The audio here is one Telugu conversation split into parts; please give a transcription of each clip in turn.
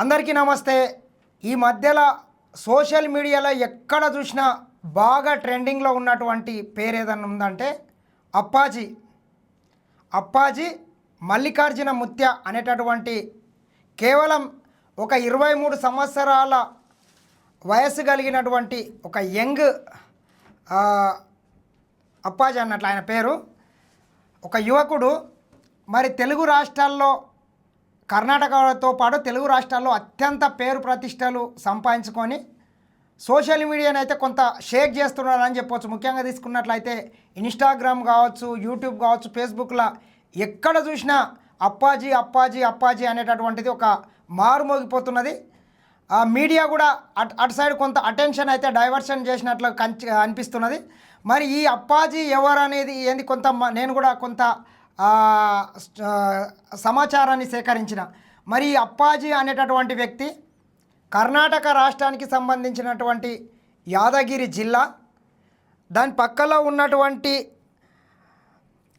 అందరికీ నమస్తే. ఈ మధ్యలో సోషల్ మీడియాలో ఎక్కడ చూసినా బాగా ట్రెండింగ్లో ఉన్నటువంటి పేరు ఏదన్నా ఉందంటే అప్పాజీ. అప్పాజీ మల్లికార్జున ముత్య అనేటటువంటి కేవలం ఒక ఇరవై మూడు సంవత్సరాల వయస్సు కలిగినటువంటి ఒక యంగ్ అప్పాజీ అన్నట్లు ఆయన పేరు. ఒక యువకుడు మరి తెలుగు రాష్ట్రాల్లో కర్ణాటకతో పాటు తెలుగు రాష్ట్రాల్లో అత్యంత పేరు ప్రతిష్టలు సంపాదించుకొని సోషల్ మీడియాని అయితే కొంత షేక్ చేస్తున్నారని చెప్పొచ్చు. ముఖ్యంగా తీసుకున్నట్లయితే ఇన్స్టాగ్రామ్ కావచ్చు యూట్యూబ్ కావచ్చు ఫేస్బుక్లో ఎక్కడ చూసినా అప్పాజీ అప్పాజీ అప్పాజీ అనేటటువంటిది ఒక మారుమోగిపోతున్నది ఆ మీడియా కూడా అటు అటు సైడ్ కొంత అటెన్షన్ అయితే డైవర్షన్ చేసినట్లు కంచి అనిపిస్తున్నది. మరి ఈ అప్పాజీ ఎవరు అనేది ఏంది కొంత మ- నేను కూడా కొంత సమాచారాన్ని సేకరించిన. మరి అప్పాజీ అనేటటువంటి వ్యక్తి కర్ణాటక రాష్ట్రానికి సంబంధించినటువంటి యాదగిరి జిల్లా దాని పక్కలో ఉన్నటువంటి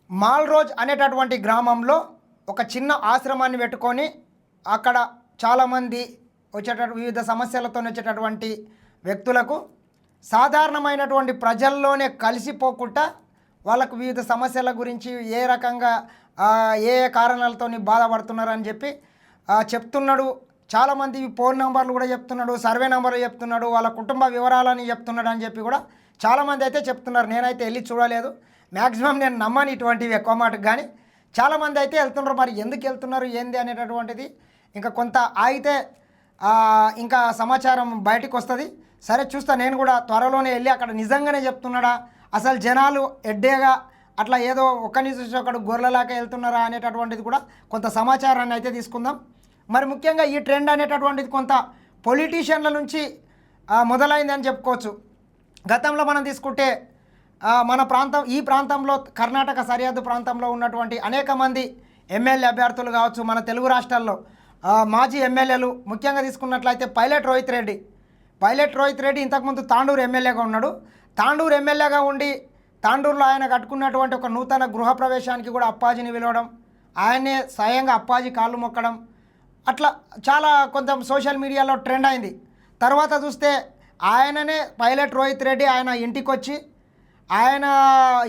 మాల్రోజ్ అనేటటువంటి గ్రామంలో ఒక చిన్న ఆశ్రమాన్ని పెట్టుకొని అక్కడ చాలామంది వచ్చేటటువంటి వివిధ సమస్యలతో వచ్చేటటువంటి వ్యక్తులకు సాధారణమైనటువంటి ప్రజల్లోనే కలిసిపోకుండా వాళ్ళకు వివిధ సమస్యల గురించి ఏ రకంగా ఏ ఏ కారణాలతోని బాధపడుతున్నారని చెప్పి చెప్తున్నాడు. చాలామంది ఫోన్ నెంబర్లు కూడా చెప్తున్నాడు సర్వే నెంబర్లు చెప్తున్నాడు వాళ్ళ కుటుంబ వివరాలని చెప్తున్నాడు అని చెప్పి కూడా చాలామంది అయితే చెప్తున్నారు. నేనైతే వెళ్ళి చూడలేదు. మ్యాక్సిమం నేను నమ్మని ఇటువంటివి ఎక్కువ మాటకు కానీ. చాలామంది అయితే వెళ్తున్నారు. మరి ఎందుకు వెళ్తున్నారు? ఏంది అనేటటువంటిది ఇంకా కొంత ఆగితే ఇంకా సమాచారం బయటికి వస్తుంది. సరే చూస్తా నేను కూడా త్వరలోనే వెళ్ళి అక్కడ నిజంగానే చెప్తున్నాడా? అసలు జనాలు ఎడ్డేగా అట్లా ఏదో ఒక్కని చూసి ఒకడు గొర్రెలాగా వెళ్తున్నారా అనేటటువంటిది కూడా కొంత సమాచారాన్ని అయితే తీసుకుందాం. మరి ముఖ్యంగా ఈ ట్రెండ్ అనేటటువంటిది కొంత పొలిటీషియన్ల నుంచి మొదలైందని చెప్పుకోవచ్చు. గతంలో మనం తీసుకుంటే మన ప్రాంతం ఈ ప్రాంతంలో కర్ణాటక సరిహద్దు ప్రాంతంలో ఉన్నటువంటి అనేక మంది ఎమ్మెల్యే అభ్యర్థులు కావచ్చు మన తెలుగు రాష్ట్రాల్లో మాజీ ఎమ్మెల్యేలు ముఖ్యంగా తీసుకున్నట్లయితే పైలట్ రోహిత్ రెడ్డి. పైలట్ రోహిత్ రెడ్డి ఇంతకుముందు తాండూరు ఎమ్మెల్యేగా ఉన్నాడు. తాండూరు ఎమ్మెల్యేగా ఉండి తాండూరులో ఆయన కట్టుకున్నటువంటి ఒక నూతన గృహప్రవేశానికి కూడా అప్పాజీని పిలవడం ఆయనే స్వయంగా అప్పాజీ కాళ్ళు మొక్కడం అట్లా చాలా కొంచెం సోషల్ మీడియాలో ట్రెండ్ అయింది. తర్వాత చూస్తే ఆయననే పైలట్ రోహిత్ రెడ్డి ఆయన ఇంటికి వచ్చి ఆయన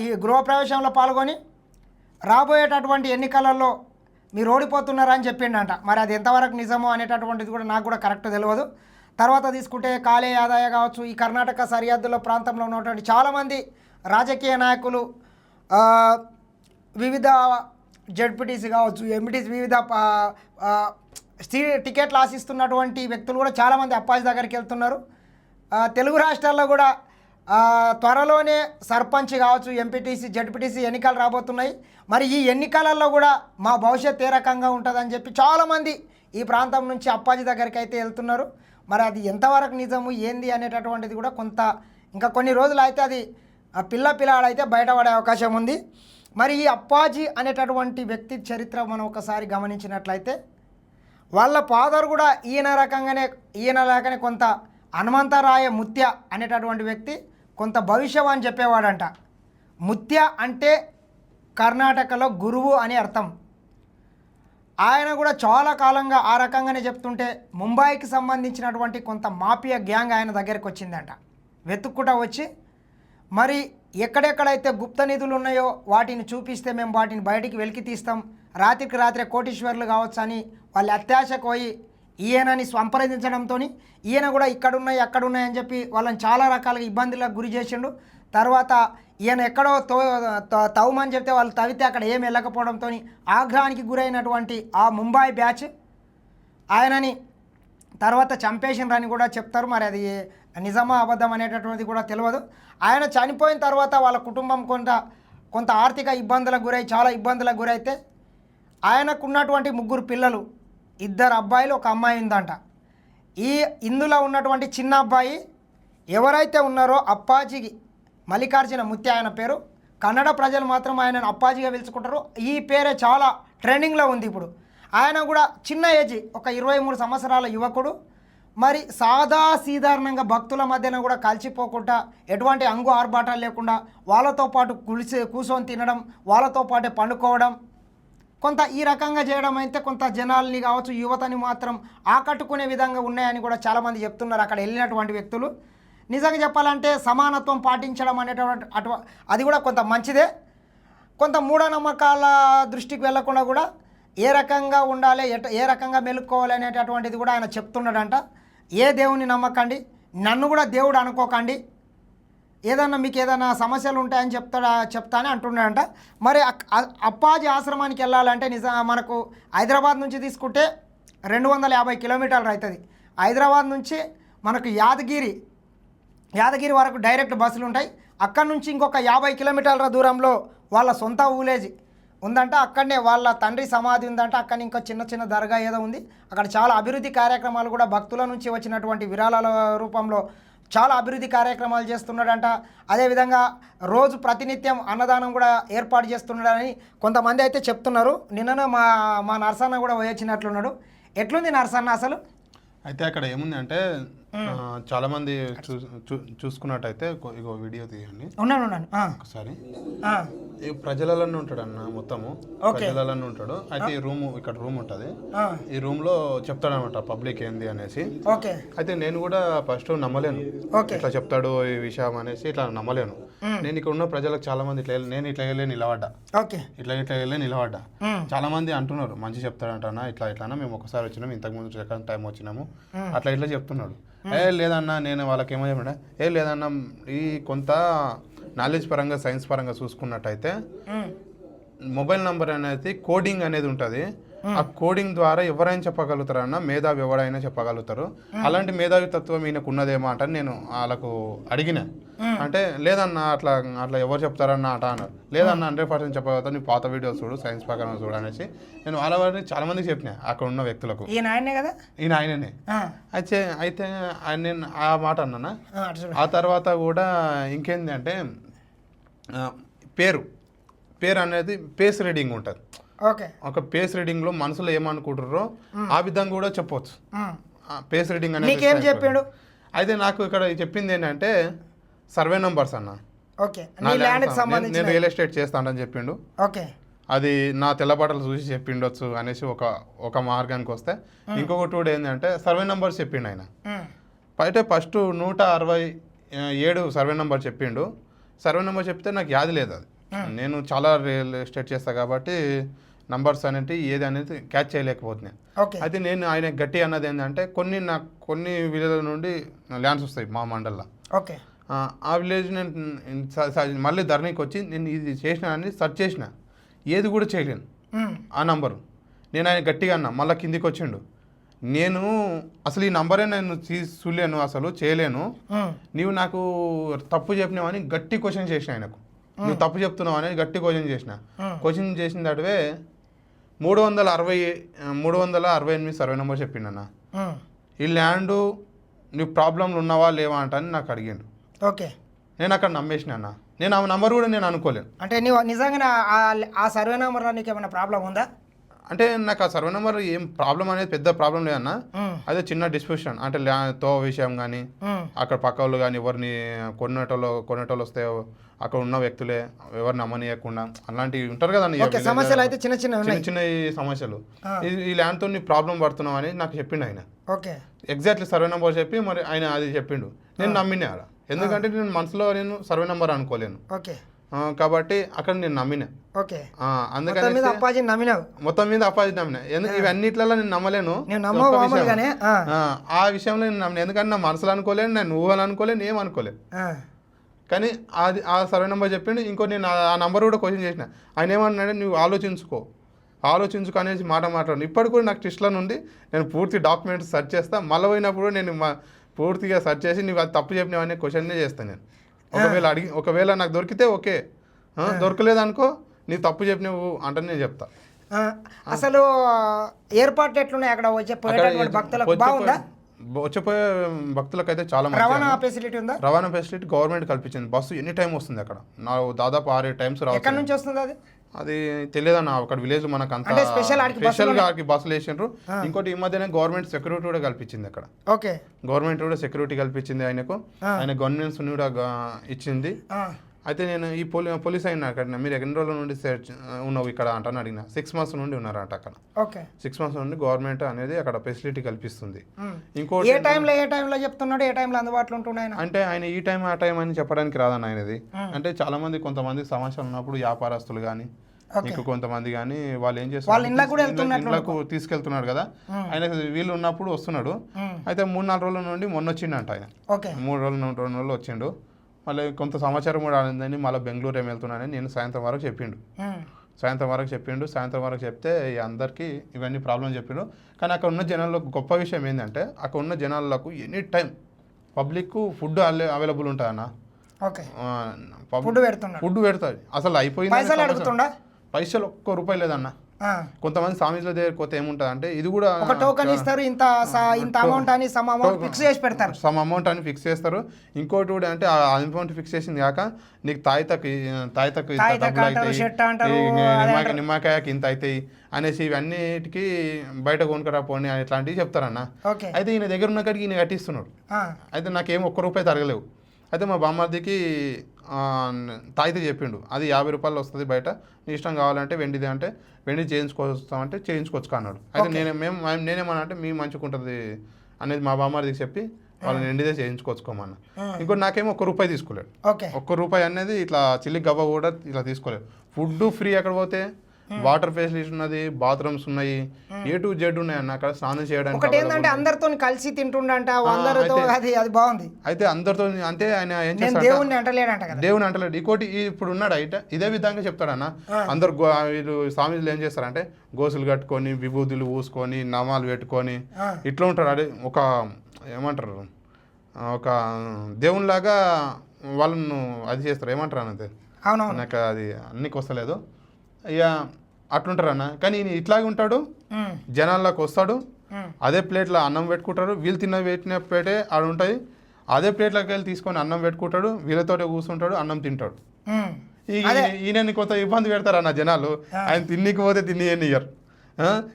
ఈ గృహప్రవేశంలో పాల్గొని రాబోయేటటువంటి ఎన్నికలలో మీరు ఓడిపోతున్నారని చెప్పిండంట. మరి అది ఎంతవరకు నిజమో అనేటటువంటిది కూడా నాకు కూడా కరెక్ట్ తెలియదు. తర్వాత తీసుకుంటే కాలే ఆదాయ కావచ్చు. ఈ కర్ణాటక సరిహద్దుల ప్రాంతంలో ఉన్నటువంటి చాలామంది రాజకీయ నాయకులు వివిధ జడ్పీటీసీ కావచ్చు ఎంపీటీసీ వివిధ టికెట్లు ఆశిస్తున్నటువంటి వ్యక్తులు కూడా చాలామంది అప్పాజీ దగ్గరికి వెళ్తున్నారు. తెలుగు రాష్ట్రాల్లో కూడా త్వరలోనే సర్పంచ్ కావచ్చు ఎంపీటీసీ జడ్పీటీసీ ఎన్నికలు రాబోతున్నాయి. మరి ఈ ఎన్నికలలో కూడా మా భవిష్యత్ ఏ రకంగా ఉంటుందని చెప్పి చాలామంది ఈ ప్రాంతం నుంచి అప్పాజీ దగ్గరికి అయితే వెళ్తున్నారు. మరి అది ఎంతవరకు నిజము ఏంది అనేటటువంటిది కూడా కొంత ఇంకా కొన్ని రోజులు అయితే అది ఆ పిల్ల పిల్లాడైతే బయటపడే అవకాశం ఉంది. మరి ఈ అప్పాజీ అనేటటువంటి వ్యక్తి చరిత్ర మనం ఒకసారి గమనించినట్లయితే వాళ్ళ ఫాదర్ కూడా ఈయన రకంగానే ఈయన లేకనే కొంత హనుమంతరాయ ముత్య అనేటటువంటి వ్యక్తి కొంత భవిష్యవాణి చెప్పేవాడంట. ముత్య అంటే కర్ణాటకలో గురువు అని అర్థం. ఆయన కూడా చాలా కాలంగా ఆ రకంగానే చెప్తుంటే ముంబైకి సంబంధించినటువంటి కొంత మాఫియా గ్యాంగ్ ఆయన దగ్గరికి వచ్చిందంట. వెతుక్కుంటా వచ్చి మరి ఎక్కడెక్కడైతే గుప్త నిధులు ఉన్నాయో వాటిని చూపిస్తే మేము వాటిని బయటికి వెలికి తీస్తాం. రాత్రికి రాత్రే కోటీశ్వర్లు కావచ్చు అని వాళ్ళు అత్యాశకు పోయి ఈయనని సంప్రదించడంతో ఈయన కూడా ఇక్కడున్నాయి అక్కడున్నాయి అని చెప్పి వాళ్ళని చాలా రకాలుగా ఇబ్బందులకు గురి చేసిండు. తర్వాత ఈయన ఎక్కడో తో త- తవ్వమని చెప్తే వాళ్ళు తవ్వితే అక్కడ ఏం వెళ్ళకపోవడంతో ఆగ్రహానికి గురైనటువంటి ఆ ముంబై బ్యాచ్ ఆయనని తర్వాత చంపేసినరని కూడా చెప్తారు. మరి అది నిజమా అబద్ధం అనేటటువంటిది కూడా తెలియదు ఆయన చనిపోయిన తర్వాత వాళ్ళ కుటుంబం కొంత కొంత ఆర్థిక ఇబ్బందులకు గురై చాలా ఇబ్బందులకు గురైతే ఆయనకున్నటువంటి ముగ్గురు పిల్లలు ఇద్దరు అబ్బాయిలు ఒక అమ్మాయి ఉందంట. ఈ ఇందులో ఉన్నటువంటి చిన్న అబ్బాయి ఎవరైతే ఉన్నారో అప్పాజీకి మల్లికార్జున ముత్య ఆయన పేరు. కన్నడ ప్రజలు మాత్రం ఆయనను అప్పాజీగా పిలుచుకుంటారు. ఈ పేరే చాలా ట్రెండింగ్లో ఉంది ఇప్పుడు. ఆయన కూడా చిన్న ఏజ్ ఒక ఇరవై మూడు సంవత్సరాల యువకుడు. మరి సాధాసాధారణంగా భక్తుల మధ్యన కూడా కలిసిపోకుండా ఎటువంటి అంగు ఆర్భాటాలు లేకుండా వాళ్ళతో పాటు కులిసి కూర్చొని తినడం వాళ్ళతో పాటే పండుకోవడం కొంత ఈ రకంగా చేయడం అయితే కొంత జనాల్ని కావచ్చు యువతని మాత్రం ఆకట్టుకునే విధంగా ఉన్నాయని కూడా చాలామంది చెప్తున్నారు. అక్కడ వెళ్ళినటువంటి వ్యక్తులు. నిజంగా చెప్పాలంటే సమానత్వం పాటించడం అనేటువంటి అటు అది కూడా కొంత మంచిదే. కొంత మూఢనమ్మకాల దృష్టికి వెళ్ళకుండా కూడా ఏ రకంగా ఉండాలి ఎట ఏ రకంగా మెలుక్కోవాలి అనేటటువంటిది కూడా ఆయన చెప్తున్నాడంట. ఏ దేవుని నమ్మకండి? నన్ను కూడా దేవుడు అనుకోకండి. ఏదన్నా మీకు ఏదైనా సమస్యలు ఉంటాయని చెప్తాడా చెప్తానే అంటున్నాడంట. మరి అక్- అప్పాజీ ఆశ్రమానికి వెళ్ళాలంటే నిజ మనకు హైదరాబాద్ నుంచి తీసుకుంటే రెండు వందల యాభై కిలోమీటర్లు అవుతుంది. హైదరాబాద్ నుంచి మనకు యాదగిరి యాదగిరి వరకు డైరెక్ట్ బస్సులు ఉంటాయి. అక్కడ నుంచి ఇంకొక యాభై కిలోమీటర్ల దూరంలో వాళ్ళ సొంత ఊలేజ్ ఉందంట. అక్కడనే వాళ్ళ తండ్రి సమాధి ఉందంట. అక్కడ ఇంకా చిన్న చిన్న దర్గా ఏదో ఉంది. అక్కడ చాలా అభివృద్ధి కార్యక్రమాలు కూడా భక్తుల నుంచి వచ్చినటువంటి విరాళాల రూపంలో చాలా అభివృద్ధి కార్యక్రమాలు చేస్తున్నాడంట. అదేవిధంగా రోజు ప్రతినిత్యం అన్నదానం కూడా ఏర్పాటు చేస్తున్నాడని కొంతమంది అయితే చెప్తున్నారు. నిన్ననే మా మా నర్సన్న కూడా వచ్చినట్లున్నాడు. ఎట్లుంది నర్సన్న అసలు? అయితే అక్కడ ఏముంది అంటే చాలా మంది చూసుకున్నట్టయితే ఇగో వీడియో తీయండి. ఉన్నాను ఉన్నాను. ఒకసారి. ఆ, ఈ ప్రజలలో ఉంటాడు అన్న మొత్తము. ఓకే. ప్రజలలో ఉంటాడు. అయితే ఈ రూమ్ ఇక్కడ రూమ్ ఉంటుంది. ఈ రూమ్లో చెప్తాడనమాట పబ్లిక్ ఏంది అనేసి. ఓకే. అయితే నేను కూడా ఫస్ట్ నమ్మలేను. ఇట్లా చెప్తాడు ఈ విషయం అనేసి ఇట్లా నమ్మలేను. నేను ఇక్కడ ఉన్న ప్రజలకు చాలా మంది ఇట్లా నేను ఇట్లా వెళ్ళి నిలబడ్డా. ఓకే. ఇట్లా ఇట్లా వెళ్ళి నిలబడ్డా. చాలా మంది అంటున్నారు మంచి చెప్తాడంటనా ఇట్లా ఇట్లా మేము ఒకసారి వచ్చినాము ఇంతకు ముందు సెకండ్ టైం వచ్చినాము. అట్లా ఇట్లా చెప్తున్నాడు. ఏ లేదన్నా నేను వాళ్ళకి ఏమో చెప్పినా ఏ లేదన్నా ఈ కొంత నాలెడ్జ్ పరంగా సైన్స్ పరంగా చూసుకున్నట్టయితే. మొబైల్ నంబర్ అనేది కోడింగ్ అనేది ఉంటుంది. ఆ కోడింగ్ ద్వారా ఎవరైనా చెప్పగలుగుతారన్న మేధావి ఎవరైనా చెప్పగలుగుతారు. అలాంటి మేధావి తత్వం ఈయనకు ఉన్నదేమో అంటే నేను వాళ్ళకు అడిగిన. అంటే లేదన్న అట్లా అట్లా ఎవరు చెప్తారన్న అట అన్నారు. లేదన్న హండ్రెడ్ పర్సెంట్ చెప్పగలుగుతాను నీ పాత వీడియోస్ చూడు సైన్స్ ప్రకారం చూడు అనేసి నేను వాళ్ళ వారిని చాలా మందికి చెప్పిన అక్కడ ఉన్న వ్యక్తులకు. ఈయన ఆయనే కదా? ఈయన ఆయననే. అయితే అయితే నేను ఆ మాట అన్నానా? ఆ, తర్వాత కూడా ఇంకేంది అంటే పేరు. పేరు అనేది పేస్ రీడింగ్ ఉంటుంది. ఒక పేస్ రీడింగ్లో మనసులో ఏమనుకుంటారో ఆ విధంగా కూడా చెప్పొచ్చు. ఆ పేస్ రీడింగ్ అనేది చెప్పాడు? అయితే నాకు ఇక్కడ చెప్పింది ఏంటంటే సర్వే నంబర్స్ అన్న. ఓకే. నేను- రియల్ ఎస్టేట్ చేస్తానని చెప్పిండు. ఓకే. అది నా తెల్లబట్టలు చూసి చెప్పిండొచ్చు అనేసి ఒక ఒక మార్గానికి వస్తే. ఇంకొకటి కూడా ఏంటంటే సర్వే నంబర్స్ చెప్పిండు ఆయన. అయితే ఫస్ట్ నూట అరవై ఏడు సర్వే నెంబర్ చెప్పిండు. సర్వే నెంబర్ చెప్తే నాకు యాది లేదు అది. నేను చాలా రియల్ ఎస్టేట్ చేస్తా కాబట్టి నంబర్స్ అనేవి ఏది అనేది క్యాచ్ చేయలేకపోతున్నాను ఓకే. అయితే నేను ఆయన గట్టి అన్నది ఏంటంటే కొన్ని నాకు కొన్ని విలేజ్ల నుండి ల్యాండ్స్ వస్తాయి మా మండల్లో. ఓకే. ఆ, విలేజ్ నేను మళ్ళీ ధరణికి వచ్చి నేను ఇది చేసిన అని సెర్చ్ చేసిన. ఏది కూడా చేయలేను. ఆ నంబరు. నేను ఆయన గట్టిగా అన్నా మళ్ళీ కిందికి వచ్చిండు. నేను అసలు ఈ నంబరే నేను చూడలేను అసలు చేయలేను. నీవు నాకు తప్పు చెప్పినావని గట్టి క్వశ్చన్ చేసిన ఆయనకు. నువ్వు తప్పు చెప్తున్నావు అని గట్టి క్వశ్చన్ చేసిన. క్వశ్చన్ చేసిన దాటివే మూడు వందల అరవై మూడు వందల అరవై ఎనిమిది సర్వే నెంబర్ చెప్పిండన్న. ఈ ల్యాండ్ నువ్వు ప్రాబ్లంలు ఉన్నావా లేవా అంట అని నాకు అడిగాడు. ఓకే. నేను అక్కడ నమ్మేసిన అన్న. నేను ఆ నంబర్ కూడా నేను అనుకోలేను. అంటే నీవు నిజంగానే ఆ- ఆ సర్వే నెంబర్లో నీకు ఏమైనా ప్రాబ్లం ఉందా? అంటే నాకు ఆ సర్వే నెంబర్ ఏం ప్రాబ్లం అనేది పెద్ద ప్రాబ్లం లేదన్నా. అదే చిన్న డిస్ప్యూషన్. అంటే తో విషయం కానీ. అక్కడ పక్క వాళ్ళు కానీ ఎవరిని కొనేటోళ్ళు కొనేటోళ్ళు వస్తే అక్కడ ఉన్న వ్యక్తులే ఎవరిని అమ్మనీయకుండా అలాంటివి ఉంటారు కదా సమస్యలు అయితే చిన్న చిన్న చిన్న చిన్న సమస్యలు. ఈ- ల్యాండ్తో నీ ప్రాబ్లం పడుతున్నావు అని నాకు చెప్పిండు ఆయన. ఓకే. ఎగ్జాక్ట్లీ సర్వే నెంబర్ చెప్పి మరి ఆయన అది చెప్పిండు. నేను నమ్మిన ఎందుకంటే నేను మనసులో నేను సర్వే నెంబర్ అనుకోలేను. ఓకే. కాబట్టి అక్కడ నేను నమ్మిన. ఓకే. అందుకని మీద అప్పాజీని నమ్మినావు? మొత్తం మీద అపాజిట్ నమ్మిన. ఎందుకు ఇవన్నిట్లలో నేను నమ్మలేను. ఆ, విషయంలో నేను నమ్మిన. ఎందుకంటే నా మనసులో అనుకోలేను నేను అని అనుకోలేను ఏం అనుకోలేను. ఆ, కానీ అది ఆ సర్వే నెంబర్ చెప్పిండు. ఇంకో నేను ఆ- నెంబర్ కూడా క్వశ్చన్ చేసిన. ఆయన ఏమన్నాడు నువ్వు ఆలోచించుకో. ఆలోచించుకో అనేసి మాట మాట్లాడు ఇప్పటికి కూడా నాకు టెస్ట్లో నుండి నేను పూర్తి డాక్యుమెంట్స్ సెర్చ్ చేస్తా. మళ్ళీ పోయినప్పుడు నేను పూర్తిగా సెర్చ్ చేసి నువ్వు అది తప్పు చెప్పినావనే క్వశ్చన్నే చేస్తాను నేను. ఒకవేళ అడిగి ఒకవేళ నాకు దొరికితే ఓకే. ఆ, దొరకలేదు అనుకో నీ తప్పు చెప్పినవు అంటే నేను చెప్తా. అసలు ఏర్పాట్లు ఎట్లున్నాయి అక్కడ? వచ్చే భక్తులకు బాగుందా? వచ్చే- వచ్చిపోయే భక్తులకు అయితే చాలా రవాణా ఫెసిలిటీ ఉందా? రవాణా ఫెసిలిటీ గవర్నమెంట్ కల్పించింది. బస్సు ఎనీ టైం వస్తుంది అక్కడ. నా దాదాపు ఆరేడు టైమ్స్ ఎక్కడి నుంచి వస్తుంది అది? అది తెలియదన్న అక్కడ విలేజ్ మనకు అంత స్పెషల్గా ఆడికి బస్సులు వేసిండ్రు ఇంకోటి ఈ మధ్యనే గవర్నమెంట్ సెక్యూరిటీ కూడా కల్పించింది అక్కడ. ఓకే. గవర్నమెంట్ కూడా సెక్యూరిటీ కల్పించింది ఆయనకు. ఆయన గవర్నెన్స్ కూడా ఇచ్చింది. అయితే నేను ఈ పోలీ పోలీస్ అయినా అక్కడ మీరు ఎన్ని రోజుల నుండి ఆ, ఉన్నావు ఇక్కడ అంటాను అడిగిన. సిక్స్ మంత్స్ నుండి ఉన్నారంట అక్కడ. ఓకే. సిక్స్ మంత్స్ నుండి గవర్నమెంట్ అనేది అక్కడ ఫెసిలిటీ కల్పిస్తుంది. ఇంకోటి ఏ టైంలో ఏ టైంలో చెప్తున్నాడు ఏ టైంలో అందుబాటులో ఉంటున్నాయి అంటే ఆయన ఈ టైం ఆ టైం అని చెప్పడానికి రాదన్న ఆయనది. అంటే చాలా మంది కొంతమంది సమస్యలు ఉన్నప్పుడు వ్యాపారస్తులు కానీ ఇంకా కొంతమంది కానీ వాళ్ళు ఏం చేస్తారు ఇళ్ళకు తీసుకెళ్తున్నాడు కదా. ఆయన వీళ్ళు ఉన్నప్పుడు వస్తున్నాడు. అయితే మూడు నాలుగు రోజుల నుండి మొన్న వచ్చిండంట ఆయన. ఓకే. మూడు రోజులు రెండు రోజులు వచ్చిండు. మళ్ళీ కొంత సమాచారం కూడా ఆడిందని మళ్ళీ బెంగళూరు ఏం వెళ్తున్నానని నేను సాయంత్రం వరకు చెప్పిండు. సాయంత్రం వరకు చెప్పిండు. సాయంత్రం వరకు చెప్తే ఈ అందరికీ ఇవన్నీ ప్రాబ్లం చెప్పిండు. కానీ అక్కడ ఉన్న జనాలకు గొప్ప విషయం ఏంటంటే అక్కడ ఉన్న జనాలకు any time public food available ఆ, పబ్- ఫుడ్ పెడుతున్నాడు ఫుడ్ పెడతాది. అసలు అయిపోయింది పైసలు ఒక్క రూపాయి లేదన్న. కొంతమంది సామీజుల దగ్గర పోతే ఏముంటుంది అంటే ఇది కూడా ఒక టోకెన్ ఇస్తారు ఇంత ఇంత అమౌంట్ అని సమ్ అమౌంట్ ఫిక్స్ చేసి పెడతారు. సమ్ అమౌంట్ అని ఫిక్స్ చేస్తారు. ఇంకోటి కూడా అంటే ఆ అమౌంట్ ఫిక్స్ చేసింది కాక నీకు తాయితకు తాయితకు. నిమ్మకాయకి ఇంత అవుతాయి అనేసి ఇవన్నిటికి బయట కొనుకరా పోనీ అని ఇట్లాంటివి చెప్తారన్న. అయితే ఈయన దగ్గర ఉన్న కాడికి ఈయన కట్టిస్తున్నాడు. అయితే నాకేం ఒక్క రూపాయి తరగలేవు. అయితే మా బామ్మర్దికి తాయితే చెప్పిండు. అది యాభై రూపాయలు వస్తుంది బయట. నీ ఇష్టం కావాలంటే వెండిది అంటే వెండి చేయించుకొస్తామంటే చేయించుకోవచ్చు అన్నాడు. అయితే నేనే మేము మేము- నేనేమన్నా అంటే మీ మంచుకుంటుంది అనేది మా బామ్మర్దికి చెప్పి వాళ్ళని వెండిదే చేయించుకోవచ్చుకోమన్నా ఇంకోటి నాకేమో ఒక్క రూపాయి తీసుకోలేడు. ఓకే. ఒక్క రూపాయి అనేది ఇట్లా చిల్లి గవ్వ కూడా ఇట్లా తీసుకోలేదు ఫుడ్ ఫ్రీ ఎక్కడ పోతే? వాటర్ ఫెసిలిటీ ఉన్నది బాత్రూమ్స్ ఉన్నాయి ఏ టు జెడ్ ఉన్నాయి అన్న అక్కడ స్నానం చేయడానికి ఒకటి ఏంటంటే అందరితో కలిసి తింటుండంట అందరితో అది అది బాగుంది. అయితే అందరితో అంటే ఆయన ఏం చేస్తాడు దేవుణ్ణి అంటలేడంట కదా. దేవుని అంటలేడు. ఇంకోటి ఇప్పుడు ఉన్నాడు అయితే ఇదే విధంగా చెప్తాడన్న. అందరు గో- వీళ్ళు స్వామీజులు ఏం చేస్తారంటే గోసులు కట్టుకొని విభూతులు పూసుకొని నమాలు పెట్టుకొని. ఇట్లా ఉంటాడు అదే ఒక ఏమంటారు? ఒక దేవునిలాగా వాళ్ళను అది చేస్తారు. ఏమంటారు అన్నది? అవునవును. నాకు అది అన్నికి వస్తలేదు. ఇక అట్లుంటారు అన్న కానీ ఈయన ఇట్లాగే ఉంటాడు. జనాల్లోకి వస్తాడు. అదే ప్లేట్లో అన్నం పెట్టుకుంటాడు వీళ్ళు తిన్న పెట్టిన ప్లేటే ఆడ ఉంటాయి. అదే ప్లేట్లోకి వెళ్ళి తీసుకొని అన్నం పెట్టుకుంటాడు వీళ్ళతోటే కూర్చుంటాడు అన్నం తింటాడు. ఉమ్. ఈ ఈయనని కొంత ఇబ్బంది పెడతారు అన్న జనాలు ఆయన తిన్నికి పోతే తిని ఇయ్యరు.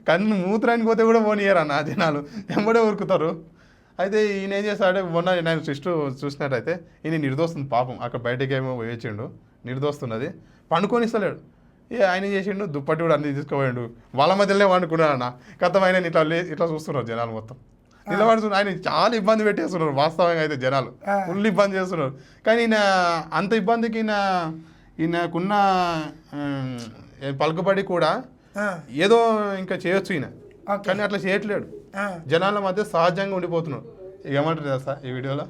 కన్ను మూత్రానికి పోతే కూడా పోనీయరు అన్న జనాలు. ఎంబడే ఉరుకుతారు అయితే ఈయన ఏం చేస్తాడు మొన్న నేను సిస్టర్ చూసినట్టయితే ఈయన నిర్దోస్తుంది పాపం. అక్కడ బయటకి ఏమో వేయించిండు నిర్దోస్తున్నది. పండుకొని ఇస్తలేడు. ఏ ఆయన చేసిండు? దుప్పటి కూడా అన్ని తీసుకుపోయిండు. వాళ్ళ మధ్యలోనే వండుకున్నాడు అన్న. కథం ఆయన ఇట్లా లే ఇట్లా చూస్తున్నారు జనాలు మొత్తం. నిలబడుతున్నారు. ఆయన చాలా ఇబ్బంది పెట్టేస్తున్నారు. వాస్తవంగా అయితే జనాలు. ఫుల్ ఇబ్బంది చేస్తున్నారు. కానీ ఈయన అంత ఇబ్బందికి ఈయన ఈయనకున్న పలుకుబడి కూడా. ఏదో ఇంకా చేయొచ్చు ఈయన. కానీ అట్లా చేయట్లేడు. జనాల మధ్య సహజంగా ఉండిపోతున్నాడు ఇక ఏమంటారు తెలుసా ఈ వీడియోలో?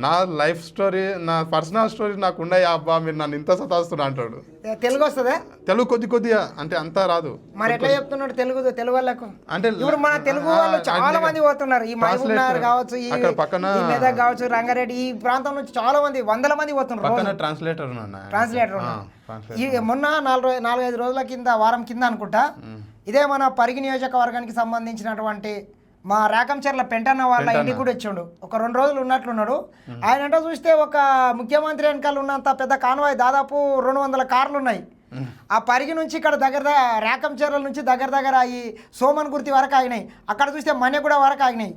నా లైఫ్ స్టోరీ నా పర్సనల్ స్టోరీ నాకు ఉన్నాయి అబ్బా మీరు నన్ను ఇంత సతాస్తున్నా అంటాడు. తెలుగు వస్తుందా? తెలుగు కొద్ది కొద్దిగా అంటే అంతా రాదు. మరి ఎట్లా చెప్తున్నాడు తెలుగు తెలుగు వాళ్ళకు? అంటే ఇప్పుడు మన తెలుగు వాళ్ళు చాలా మంది పోతున్నారు. ఈ మహబూబ్ నగర్ కావచ్చు ఈ పక్కన- మెదక్ కావచ్చు రంగారెడ్డి ఈ ప్రాంతం నుంచి చాలా మంది వందల మంది పోతున్నారు. పక్కన ట్రాన్స్లేటర్ ట్రాన్స్లేటర్ ఈ మొన్న నాలుగు నాలుగైదు రోజుల కింద వారం కింద అనుకుంటా ఇదే మన పరిగి నియోజకవర్గానికి సంబంధించినటువంటి మా రాకంచర్ల పెంటన్న వాళ్ళ ఇంటికి కూడా వచ్చిండు ఒక రెండు రోజులు ఉన్నట్లున్నాడు. ఆయన అంటే చూస్తే ఒక ముఖ్యమంత్రి వెనకాల ఉన్నంత పెద్ద కాన్వాయ్ దాదాపు రెండు వందల కార్లు ఉన్నాయి. ఆ పరిగి నుంచి ఇక్కడ దగ్గర దగ్గర రాకంచర్ల నుంచి దగ్గర దగ్గర ఈ సోమన్ గుర్తి వరకు ఆగినాయి. అక్కడ చూస్తే మన్నెగూడ వరకు ఆగినాయి.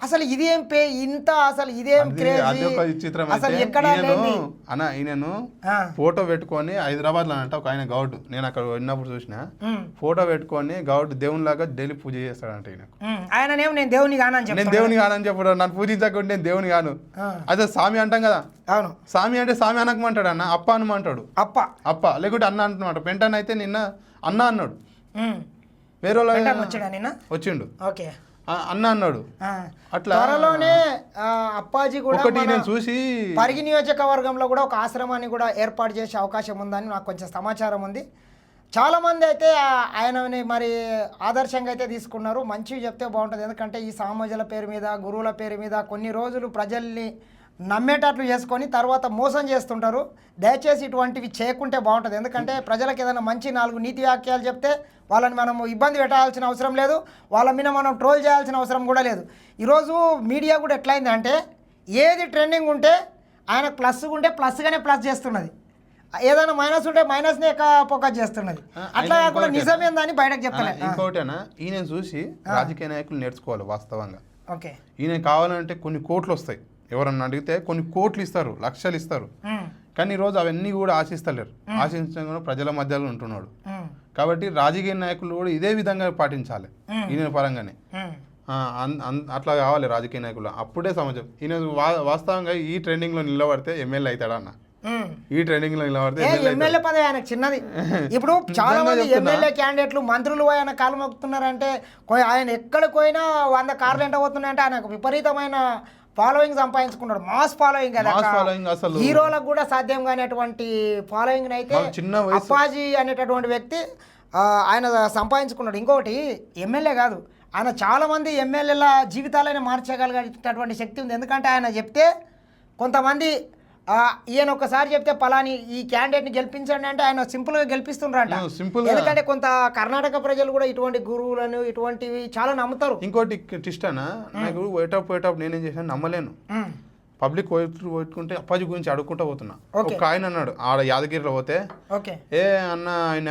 అసలు ఇదేం పే ఇంత అసలు ఇదేం క్రేజీ విచిత్రం అసలు ఎక్కడ అన్న ఈయనను ఫోటో పెట్టుకొని హైదరాబాద్లో అంట ఒక ఆయన గౌడ్ నేను అక్కడ ఉన్నప్పుడు చూసిన. ఫోటో పెట్టుకొని గౌడ్ దేవునిలాగా డైలీ పూజ చేస్తాడంట ఈయనకు. ఉమ్. ఆయననేమో నేను దేవుని కానని నేను దేవుని కానని చెప్పడం నన్ను పూజించకుండా నేను దేవుని కాను. అదే స్వామి అంటాం కదా. అవును. స్వామి అంటే స్వామి అనకమంటాడు అన్న అప్ప అనమంటాడు. అప్ప. అప్ప లేకుంటే అన్న అంటున్నాడు. పెంటన్ అయితే నిన్న అన్న అన్నాడు. వేరే వాళ్ళు వచ్చాడా. ఓకే. అన్న అన్నాడు. అట్లా త్వరలోనే అప్పాజీ కూడా ఒకటి నేను చూసి పరిగి నియోజకవర్గంలో కూడా ఒక ఆశ్రమాన్ని కూడా ఏర్పాటు చేసే అవకాశం ఉందని నాకు కొంచెం సమాచారం ఉంది. చాలామంది అయితే ఆయనని మరి ఆదర్శంగా అయితే తీసుకున్నారు. మంచివి చెప్తే బాగుంటుంది. ఎందుకంటే ఈ సామాజుల పేరు మీద గురువుల పేరు మీద కొన్ని రోజులు ప్రజల్ని నమ్మేటట్లు చేసుకొని తర్వాత మోసం చేస్తుంటారు. దయచేసి ఇటువంటివి చేయకుంటే బాగుంటుంది. ఎందుకంటే ప్రజలకు ఏదైనా మంచి నాలుగు నీతి వాక్యాలు చెప్తే వాళ్ళని మనం ఇబ్బంది పెట్టాల్సిన అవసరం లేదు. వాళ్ళ మీద మనం ట్రోల్ చేయాల్సిన అవసరం కూడా లేదు. ఈరోజు మీడియా కూడా ఎట్లయింది అంటే ఏది ట్రెండింగ్ ఉంటే ఆయన ప్లస్ ఉంటే ప్లస్గానే ప్లస్ చేస్తున్నది. ఏదైనా మైనస్ ఉంటే మైనస్నే ఫోకస్ చేస్తున్నది. అట్లా కాకుండా నిజమేందని బయటకు చెప్తలేదు ఇంకోటేనా ఈయన చూసి రాజకీయ నాయకులు నేర్చుకోవాలి వాస్తవంగా. ఓకే. ఈయన కావాలంటే కొన్ని కోట్లు వస్తాయి. ఎవరన్నా అడిగితే కొన్ని కోట్లు ఇస్తారు లక్షలు ఇస్తారు. కానీ ఈరోజు అవన్నీ కూడా ఆశిస్తలేరు. ఆశించడం ప్రజల మధ్యలో ఉంటున్నాడు. కాబట్టి రాజకీయ నాయకులు కూడా ఇదే విధంగా పాటించాలి. ఈయన పరంగానే. అట్లా కావాలి రాజకీయ నాయకులు. అప్పుడే సమాజం. ఈయన వాస్తవంగా ఈ ట్రెండింగ్లో నిలబడితే ఎమ్మెల్యే అవుతాడా అన్న. ఈ ట్రెండింగ్లో నిలబడితే ఏ ఎమ్మెల్యే పదవి ఆయనకు చిన్నది. ఇప్పుడు చాలా మంది. ఎమ్మెల్యే క్యాండిడేట్లు మంత్రులు ఆయన కాలు మొక్కుతున్నారంటే ఆయన ఎక్కడికి పోయినా వంద కార్లు ఎంట పోతున్నాయంటే ఆయనకు విపరీతమైన ఫాలోయింగ్ సంపాదించుకున్నాడు. మాస్ ఫాలోయింగ్ కదా. హీరోలకు కూడా సాధ్యం కానిటువంటి ఫాలోయింగ్ అయితే చిన్న అప్పాజీ అనేటటువంటి వ్యక్తి ఆయన సంపాదించుకున్నాడు. ఇంకొకటి ఎమ్మెల్యే కాదు. ఆయన చాలా మంది ఎమ్మెల్యేల జీవితాలనే మార్చగలిగేటటువంటి శక్తి ఉంది. ఎందుకంటే ఆయన చెప్తే కొంతమంది ఈయన ఒకసారి చెప్తే పలాని ఈ క్యాండిడేట్ని గెలిపించండి అంటే ఆయన సింపుల్గా గెలిపిస్తుండ్రంట. ఆ, simple గా. ఎందుకంటే కొంత కర్ణాటక ప్రజలు కూడా ఇటువంటి గురువులను ఇటువంటివి చాలా నమ్ముతారు. ఇంకోటి ట్విస్ట్ అన్న నాకు పోయేటప్పుడు పోయేటప్పుడు నేనేం చేశాను? నమ్మలేను. పబ్లిక్ పోట్టుకుంటే అప్పాజీ గురించి అడుక్కుంటా పోతున్నా. ఒక ఆయన అన్నాడు ఆడ యాదగిరిలో పోతే ఓకే. ఏ అన్న ఆయన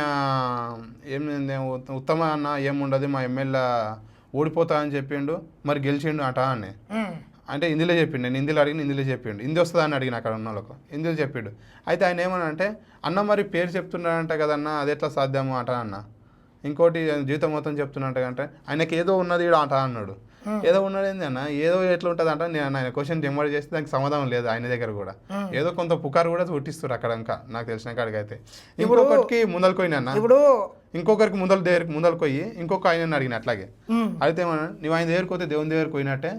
ఏం ఉత్తమ అన్న ఏముండదు మా ఎమ్మెల్యే ఓడిపోతా అని చెప్పిండు. మరి గెలిచిండు అట అని. అంటే హిందీలో చెప్పిండు నేను హిందీలో అడిగిన హిందీలో చెప్పిండు. హిందీ వస్తుందా అని అడిగిన అక్కడ ఉన్న వాళ్ళకు. హిందీలో చెప్పిండు. అయితే ఆయన ఏమన్నా అంటే అన్న మరి పేరు చెప్తున్నాడంట కదన్న అది ఎట్లా సాధ్యము అట అన్న. ఇంకోటి జీవితం మొత్తం చెప్తున్నట్టు అంటే ఆయనకి ఏదో ఉన్నది ఈడ అట అన్నాడు. ఏదో ఉన్నది ఏంది అన్న? ఏదో ఎట్లా ఉంటుంది అంటే. నేను ఆయన క్వశ్చన్ డిమాండ్ చేస్తే దానికి సమాధానం లేదు ఆయన దగ్గర కూడా. ఏదో కొంత పుకారు కూడా పుట్టిస్తారు అక్కడ ఇంకా నాకు తెలిసిన కాడికి అయితే ఇంకొకటికి ముందలకు పోయినా అన్న ఇప్పుడు ఇంకొకరికి ముందల దగ్గరికి ముందలకు పోయి ఇంకొక ఆయన అడిగిన అట్లాగే. అయితే నువ్వు ఆయన దగ్గరికి పోతే దేవుని దగ్గరికి పోయినట్టే?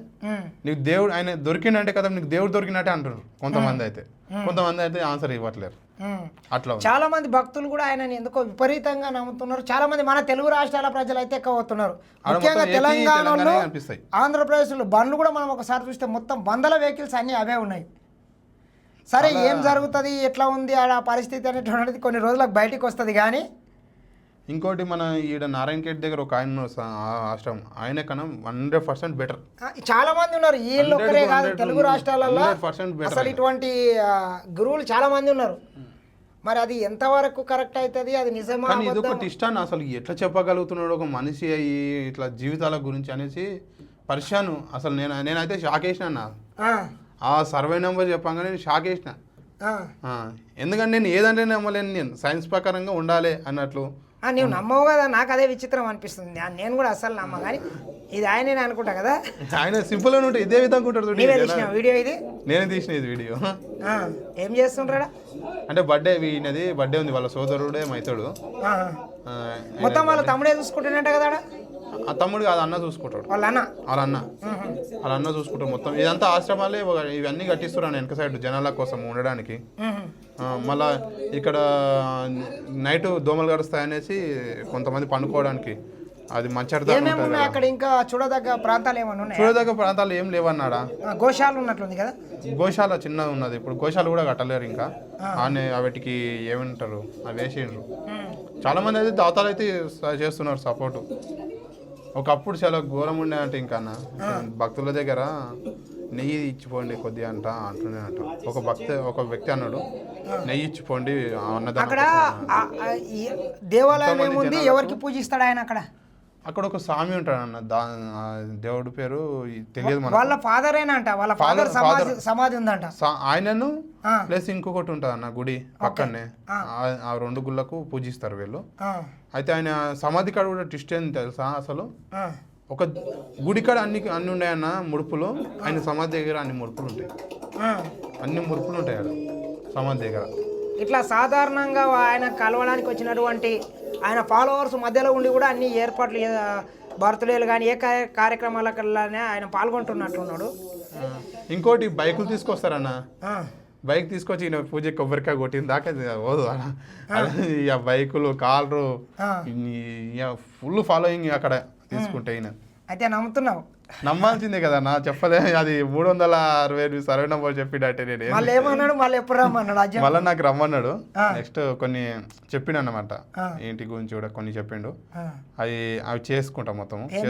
నీకు దేవుడు ఆయన దొరికిండంటే కదా నీకు దేవుడు దొరికినట్టే అంటారు కొంతమంది అయితే. కొంతమంది అయితే ఆన్సర్ ఇవ్వట్లేరు. అట్లా. చాలా మంది భక్తులు కూడా ఆయనని ఎందుకో విపరీతంగా నమ్ముతున్నారు చాలా మంది మన తెలుగు రాష్ట్రాల ప్రజలు అయితే ఎక్కువ అవుతున్నారు ముఖ్యంగా తెలంగాణలో. ఆంధ్రప్రదేశ్లో బండ్లు కూడా మనం ఒకసారి చూస్తే మొత్తం వందల వెహికల్స్ అన్నీ అవే ఉన్నాయి సరే ఏం జరుగుతుంది ఎట్లా ఉంది ఆడ పరిస్థితి అనేటువంటిది కొన్ని రోజులకు బయటికి వస్తుంది కానీ ఇంకోటి మన ఈడ నారాయణ ఖేడ్ దగ్గర ఒక ఆయన ఆశ్రమం. ఆయన కన్నా హండ్రెడ్ పర్సెంట్ బెటర్ చాలా మంది ఉన్నారు. వీళ్ళు ఒక్కరే కాదు 100 తెలుగు రాష్ట్రాలలో 100% better అసలు. ఇటువంటి గురువులు చాలా మంది ఉన్నారు. మరి అది ఎంతవరకు కరెక్ట్ అవుతుంది అది నిజమా కానీ ఇది? ఒకటి ఇష్టాన్ని అసలు ఎట్లా చెప్పగలుగుతున్నాడు ఒక మనిషి అయ్యి ఇట్లా జీవితాల గురించి అనేసి పరిశాను. అసలు నేను నేనైతే షాక్ వేసిన అన్న. ఆ, సర్వే నెంబర్ చెప్పంగానే నేను షాక్ వేసిన. ఎందుకంటే నేను ఏదంటే నమ్మలేను నేను. సైన్స్ ప్రకారంగా ఉండాలి అన్నట్లు. ఆ, నీవు నమ్మవు కదా నాకు అదే విచిత్రం అనిపిస్తుంది. నేను కూడా అస్సలు నమ్మ కానీ ఇది ఆయనే అనుకుంటా కదా. ఆయన సింపుల్గా ఉంటే ఇదే విధంగా ఉంటాడు నీవే తీసిన. వీడియో ఇది? నేనే తీసిన ఇది వీడియో. ఆ, ఏం చేస్తుండ్రాడా? అంటే బర్త్డే ఈయనది బర్త్డే ఉంది వాళ్ళ సోదరుడే మైతాడు. మొత్తం వాళ్ళ తమ్ముడే చూసుకుంటున్నట్ట కదా? ఆ తమ్ముడు కాదు అన్న చూసుకుంటాడు. వాళ్ళ అన్న? వాళ్ళ అన్న. ఉహు. వాళ్ళ అన్న చూసుకుంటాడు మొత్తం. ఇదంతా ఆశ్రమాలే ఇవన్నీ కట్టిస్తున్నాను వెనక సైడ్ జనాల కోసం ఉండడానికి. మళ్ళా ఇక్కడ నైట్ దోమలు గడుస్తాయనేసి కొంతమంది పండుకోవడానికి. అది కదా. అక్కడ? ఇంకా చూడదగ్గ ప్రాంతాలు ఏమైనా ఉన్నాయి? చూడదగ్గ ప్రాంతాలు ఏం లేవన్నాడా? గోశాల ఉన్నట్లుంది కదా? గోశాల చిన్నది ఉన్నది. ఇప్పుడు గోశాల కూడా కట్టలేరు ఇంకా. ఆనే వాటికి ఏమంటారు? అవి వేసిండ్రు. చాలా మంది అయితే దాతాలు అయితే చేస్తున్నారు సపోర్ట్ ఒకప్పుడు చాలా ఘోరం ఉండే అంటే ఇంకా అన్న. భక్తుల దగ్గర నెయ్యి ఇచ్చిపోండి కొద్దిగా అంట అంటుండే అంట. ఒక భక్తి ఒక వ్యక్తి అన్నాడు నెయ్యి ఇచ్చిపోండి అన్నదానం అక్కడ దేవాలయం ఏముంది? ఎవరికి పూజిస్తాడు ఆయన అక్కడ? అక్కడ ఒక స్వామి ఉంటాడు అన్న. దా దేవుడి పేరు తెలియదు మనకు. వాళ్ళ ఫాదర్ అంట వాళ్ళ Father- ఫాదర్ సమాధి father. సమాధి ఉందంట. సా- ఆయనను ఆ. ప్లస్ ఇంకొకటి ఉంటుంది అన్న గుడి పక్కనే. ఆ. ఆ- ఆ రెండు గుళ్ళకు పూజిస్తారు వీళ్ళు. ఆ, అయితే ఆయన సమాధి కాడ కూడా ట్విస్ట్ ఏంది తెలుసా అసలు? ఆ, ఒక గుడి కాడ అన్ని అన్ని ఉన్నాయన్న ముడుపులు. ఆయన సమాధి దగ్గర అన్ని ముడుపులు ఉంటాయి. ఆ. అన్ని ముడుపులు ఉంటాయి ఆడ సమాధి దగ్గర. ఇట్లా సాధారణంగా ఆయన కలవడానికి వచ్చినటువంటి ఆయన ఫాలోవర్స్ మధ్యలో ఉండి కూడా అన్ని ఏర్పాట్లు బర్త్డేలు కానీ ఏ కార్య- కార్యక్రమాలకల్లానే ఆయన పాల్గొంటున్నట్టున్నాడు ఆ. ఇంకోటి బైకులు తీసుకొస్తారన్న ఆ, బైక్ తీసుకొచ్చి ఈయన పూజ కొబ్బరికాయ కొట్టిన దాకా పోదు. ఇక బైకులు కార్లు ఆ. ఫుల్ ఫాలోయింగ్ అక్కడ తీసుకుంటే ఈయన అయితే నమ్ముతున్నావు నమ్మాల్సిందే కదా నా చెప్పదే అది మూడు వందల అరవై ఎనిమిది సర్వే నెంబర్ చెప్పిండే నేను. మళ్ళీ ఏమన్నాడు? మళ్ళీ ఎప్పుడు రమ్మన్నాడు? మళ్ళీ నాకు రమ్మన్నాడు. నెక్స్ట్ కొన్ని చెప్పిండు అన్నమాట ఆ. ఇంటి గురించి కూడా కొన్ని చెప్పిండు. ఆ. అవి అవి చేసుకుంటాం మొత్తం ఏం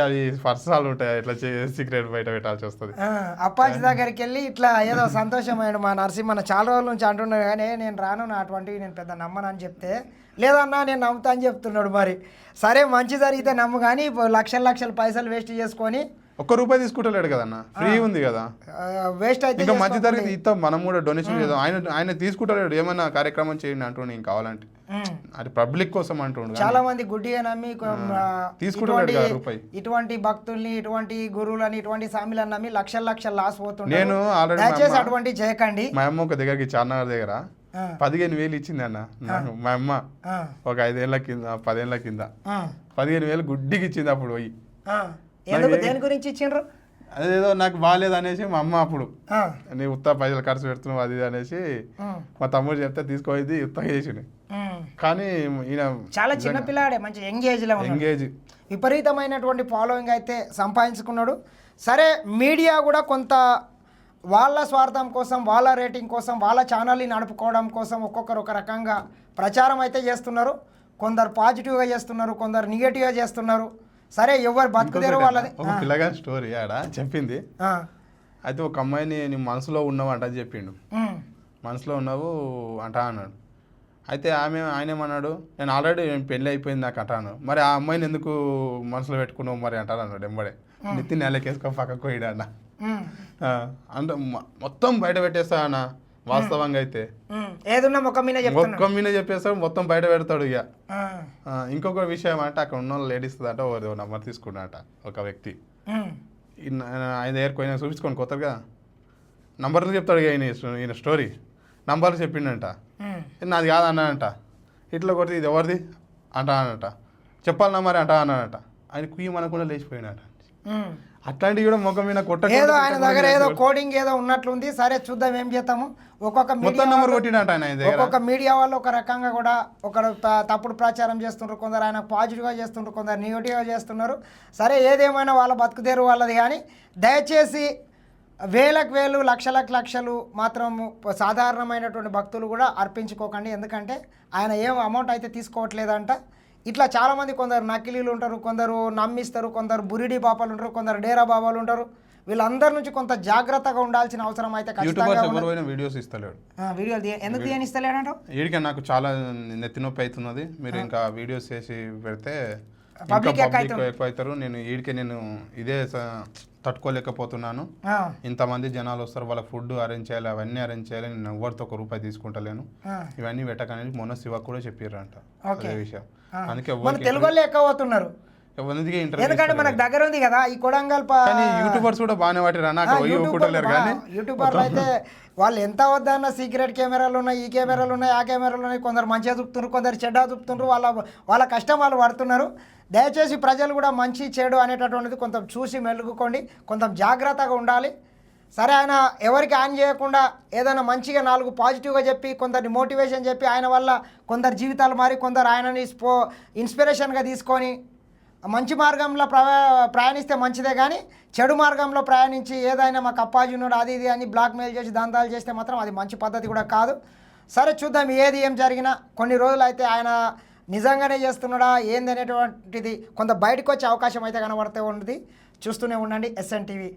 అవి పర్సనల్ ఉంటాయి ఇట్లా సీక్రెట్ బయట పెట్టాల్సి వస్తుంది. అప్పాజీ దగ్గరికి వెళ్ళి ఇట్లా ఏదో సంతోషమైన మా నరసింహన్న చాలా రోజుల నుంచి అంటున్నాడు కానీ "ఏ, నేను రాను నా అటువంటివి నేను పెద్ద నమ్మను అని చెప్తే. లేదన్నా నేను నమ్ముతా అని చెప్తున్నాడు మరి. సరే మంచి జరిగితే నమ్ము కానీ లక్షల లక్షల పైసలు వేస్ట్ చేసుకొని ఒక్క రూపాయి తీసుకుంటలేడు కదన్న. ఫ్రీ ఉంది కదా. వేస్ట్ అయితే ఇంకా మధ్య. తరగతి ఇస్తాం మనం కూడా డొనేషన్ చేద్దాం. ఆయన ఆయన తీసుకుంటలేడు. ఏమైనా కార్యక్రమం చేయండి అంటుండే ఇంకా కావాలంటే. అది పబ్లిక్ కోసం అంటుండు చాలా మంది గుడ్డిగా నమ్మి కదా రూపాయి. ఇటువంటి భక్తుల్ని ఇటువంటి గురువులని ఇటువంటి స్వామిలను నమ్మి లక్షల లక్షల లాస్ పోతుంటారు నేను దయచేసి అమ్మ- అటువంటి చేయకండి. మా అమ్మ ఒక దగ్గరికి చార్నగర్ దగ్గర పదిహేను వేలు ఇచ్చింది అన్న. నాకు మా అమ్మ ఒక ఐదేళ్ళ కింద పదేళ్ళ కింద. పదిహేను వేలు గుడ్డికి ఇచ్చింది అప్పుడు పోయి. ఎందుకు దేని గురించి ఇచ్చిండ్రు? అదేదో నాకు బాగాలేదు అనేసి మా అమ్మ అప్పుడు. నీ ఉత్తా పైసలు ఖర్చు పెడుతున్నావు అది అనేసి మా తమ్ముడు చెప్తే తీసుకోయింది ఉత్తా ఉమ్. కానీ ఈయన చాలా చిన్న పిల్లాడే మంచి యంగ్ ఏజ్లో ఎంగేజ్ విపరీతమైనటువంటి ఫాలోయింగ్ అయితే సంపాదించుకున్నాడు. సరే మీడియా కూడా కొంత వాళ్ళ స్వార్థం కోసం వాళ్ళ రేటింగ్ కోసం వాళ్ళ ఛానల్ని నడుపుకోవడం కోసం ఒక్కొక్కరు ఒక రకంగా ప్రచారం అయితే చేస్తున్నారు. కొందరు పాజిటివ్గా చేస్తున్నారు కొందరు నెగిటివ్గా చేస్తున్నారు. సరే ఎవరు బతుకుదేరో వాళ్ళది. ఒక పిల్లగా స్టోరీ ఆడ? చెప్పింది. అయితే ఒక అమ్మాయిని నీ మనసులో ఉన్నావు అంట చెప్పిండు. మనసులో ఉన్నావు అంట అన్నాడు. అయితే ఆమె ఆయన ఏమన్నాడు? నేను ఆల్రెడీ పెళ్ళి అయిపోయింది నాకు అంట అన్నాడు. మరి ఆ అమ్మాయిని ఎందుకు మనసులో పెట్టుకున్నావు మరి అంటారు అన్నాడు ఎంబడే. నెత్తి నేలకేసుకో పక్కకు పోయిడా అన్న. అంటే మొత్తం బయట పెట్టేస్తా అన్న. వాస్తవంగా అయితే. ఏదున్నా ముఖం మీద ఒక్క మీద చెప్పేస్తాడు మొత్తం బయట పెడతాడు ఇక. ఇంకొక విషయం అంటే అక్కడ ఉన్న లేడీస్ అంటే ఓ నెంబర్ తీసుకున్నాట ఒక వ్యక్తి. ఆయన దగ్గరకు పోయినా చూపించుకోండి కొత్తగా నంబర్లు చెప్తాడు ఇక ఈయన ఈయన స్టోరీ నంబర్లు చెప్పిండంట. నాది కాదు అన్నాడంట. ఇట్లా కొడితే ఇది ఎవరిది? అంటా అనంట చెప్పాలన్నా మరి అంటా అన్నాడంట. ఆయన కుయ్యి మనకుండా లేచిపోయినట. అట్లాంటివి కూడా ముఖం మీద కొట్ట ఏదో ఆయన దగ్గర ఏదో కోడింగ్ ఏదో ఉన్నట్లుంది. సరే చూద్దాం ఏం చేద్దాము ఒక్కొక్క మొత్తం నెంబర్ కొట్టినట్ట ఆయన ఒక్కొక్క మీడియా వాళ్ళు ఒక రకంగా కూడా ఒకరు తప్పుడు ప్రచారం చేస్తున్నారు కొందరు ఆయన పాజిటివ్గా చేస్తుంటారు కొందరు నెగిటివ్గా చేస్తున్నారు. సరే ఏదేమైనా వాళ్ళ బతుకుదేరు వాళ్ళది కానీ దయచేసి వేలకు వేలు లక్షలకు లక్షలు మాత్రం సాధారణమైనటువంటి భక్తులు కూడా అర్పించుకోకండి. ఎందుకంటే ఆయన ఏం అమౌంట్ అయితే తీసుకోవట్లేదంట. ఇట్లా చాలామంది కొందరు నకిలీలు ఉంటారు కొందరు నమ్మిస్తారు కొందరు బురిడి బాబాలు ఉంటారు కొందరు డేరా బాబాలు ఉంటారు. వీళ్ళందరి నుంచి కొంత జాగ్రత్తగా ఉండాల్సిన అవసరం అయితే ఖచ్చితంగా యూట్యూబర్స్ ఉన్నది. ఎవరు పోయినా వీడియోస్ ఇస్తలేడు. వీడియోలు ఎందుకు తీయనిస్తలేడంటావు? వీడికి నాకు చాలా నెత్తి నొప్పి అవుతున్నది. మీరు ఇంకా వీడియోస్ చేసి పెడితే పబ్లిక్. ఎక్కువ అవుతారు నేను వీడికి నేను ఇదే తట్టుకోలేకపోతున్నాను. ఇంతమంది జనాలు వస్తారు వాళ్ళకి ఫుడ్ అరేంజ్ చేయాలి అవన్నీ అరేంజ్ చేయాలి నేను ఎవరితో ఒక రూపాయి తీసుకుంటలేను. ఇవన్నీ పెట్టకనేది మొన్న శివ కూడా చెప్పారంట. అదే విషయం. అందుకే తెలుగు వాళ్ళు ఎక్కువ అవుతున్నారు. ఎవరికి ఇంటర్వ్యూ ఎందుకంటే మనకు దగ్గర ఉంది కదా ఈ కొడంగల్ యూట్యూబర్స్ కూడా బాగానే వాటిరా నాకు యూట్యూబర్లు కానీ అయితే వాళ్ళు ఎంత వద్దన్న సీక్రెట్ కెమెరాలు ఉన్నాయి ఈ కెమెరాలు ఉన్నాయి ఆ కెమెరాలు ఉన్నాయి కొందరు మంచిగా చూపుతున్నారు కొందరు చెడ్డ చూపుతున్నారు వాళ్ళ వాళ్ళ కష్టం వాళ్ళు పడుతున్నారు. దయచేసి ప్రజలు కూడా మంచి చెడు అనేటటువంటిది కొంచెం చూసి మెలుగుకోండి కొంచెం జాగ్రత్తగా ఉండాలి. సరే ఆయన ఎవరికి ఆన్ చేయకుండా ఏదైనా మంచిగా నాలుగు పాజిటివ్గా చెప్పి కొందరిని మోటివేషన్ చెప్పి ఆయన వల్ల కొందరు జీవితాలు మారి కొందరు ఆయనని స్పో ఇన్స్పిరేషన్గా తీసుకొని మంచి మార్గంలో ప్రవా ప్రయాణిస్తే మంచిదే కానీ చెడు మార్గంలో ప్రయాణించి ఏదైనా మాకు అప్పాజునుడు ఉన్నాడు అది ఇది అని బ్లాక్మెయిల్ చేసి దందాలు చేస్తే మాత్రం అది మంచి పద్ధతి కూడా కాదు. సరే చూద్దాం ఏది ఏం జరిగినా. కొన్ని రోజులు అయితే ఆయన నిజంగానే చేస్తున్నాడా ఏంది అనేటువంటిది కొంత బయటకు వచ్చే అవకాశం అయితే కనబడుతూ ఉంటుంది చూస్తూనే ఉండండి ఎస్ఎన్ టీవీ.